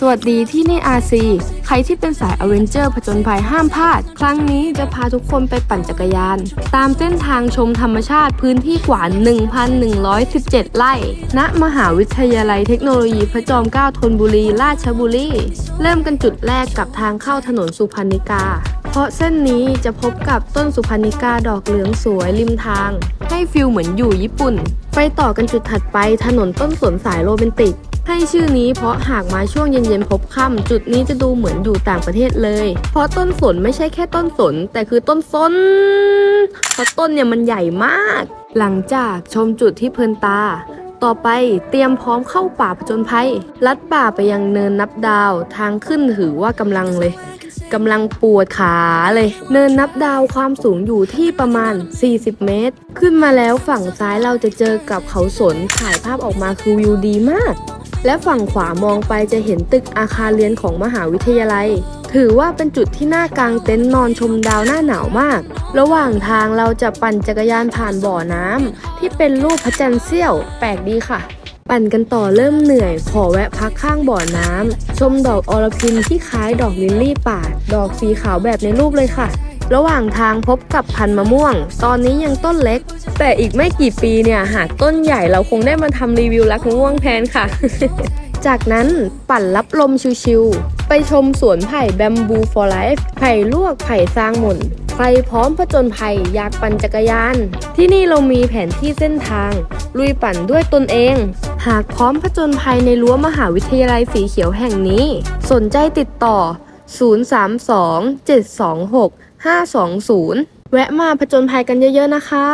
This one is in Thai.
สวัสดีที่นี่อาซีใครที่เป็นสายอเวนเจอร์ผจญภัยห้ามพลาด ครั้งนี้จะพาทุกคนไปปั่นจักรยาน ตามเส้นทางชมธรรมชาติพื้นที่กว่า 1,117 ไร่ ณ มหาวิทยาลัยเทคโนโลยีพระจอมเกล้าธนบุรี ราชบุรี เริ่มกันจุดแรกกับทางเข้าถนนสุพรรณิกา เพราะเส้นนี้จะพบกับต้นสุพรรณิกาดอกเหลืองสวยริมทาง ให้ฟิลเหมือนอยู่ญี่ปุ่น ไปต่อกันจุดถัดไปถนนต้นสนสายโรแมนติก ให้ชื่อนี้เพราะหากมาช่วงเย็นๆพบค่ำจุดนี้จะดูเหมือนอยู่ต่างประเทศเลย เพราะต้นสนไม่ใช่แค่ต้นสน แต่คือต้นสนเพราะต้นเนี่ยมันใหญ่มาก หลังจากชมจุดที่เพลินตา ต่อไปเตรียมพร้อมเข้าป่าผจญภัย ลัดป่าไปยังเนินนับดาวทางขึ้นถือว่ากำลังเลยกำลังปวดขาเลย เนินนับดาวความสูงอยู่ที่ประมาณ 40 เมตร ขึ้นมาแล้วฝั่งซ้ายเราจะเจอกับเขาสนถ่ายภาพออกมาคือวิวดีมาก และฝั่งขวามองไปจะเห็นตึกอาคารเรียนของมหาวิทยาลัย ถือว่าเป็นจุดที่น่ากางเต็นท์นอนชมดาวหน้าหนาวมาก ระหว่างทางเราจะปั่นจักรยานผ่านบ่อน้ำที่เป็นรูปพระจันทร์เสี้ยว แปลกดีค่ะ ปั่นกันต่อเริ่มเหนื่อย ขอแวะพักข้างบ่อน้ำชมดอกอรพินที่คล้ายดอกลิลลี่ป่า ดอกสีขาวแบบในรูปเลยค่ะ ระหว่างทางพบกับพันธุ์มะม่วง ตอนนี้ยังต้นเล็ก แต่อีกไม่กี่ปีเนี่ยหากต้นใหญ่เราคงได้มาทำรีวิวรักมะม่วงแทนค่ะ จากนั้นปั่นรับลมชิวๆไปชมสวนไผ่แบมบูฟอร์ไลฟ์ไผ่ลวกไผ่ซางหม่นใครพร้อมผจญภัยอยากปั่นจักรยาน ที่นี่เรามีแผนที่เส้นทาง ลุยปั่นด้วยตนเอง หากพร้อมผจญภัยในรั้วมหาวิทยาลัยสีเขียวแห่งนี้ สนใจติดต่อ 032 726 520 แวะมาผจญภัยกันเยอะๆนะคะ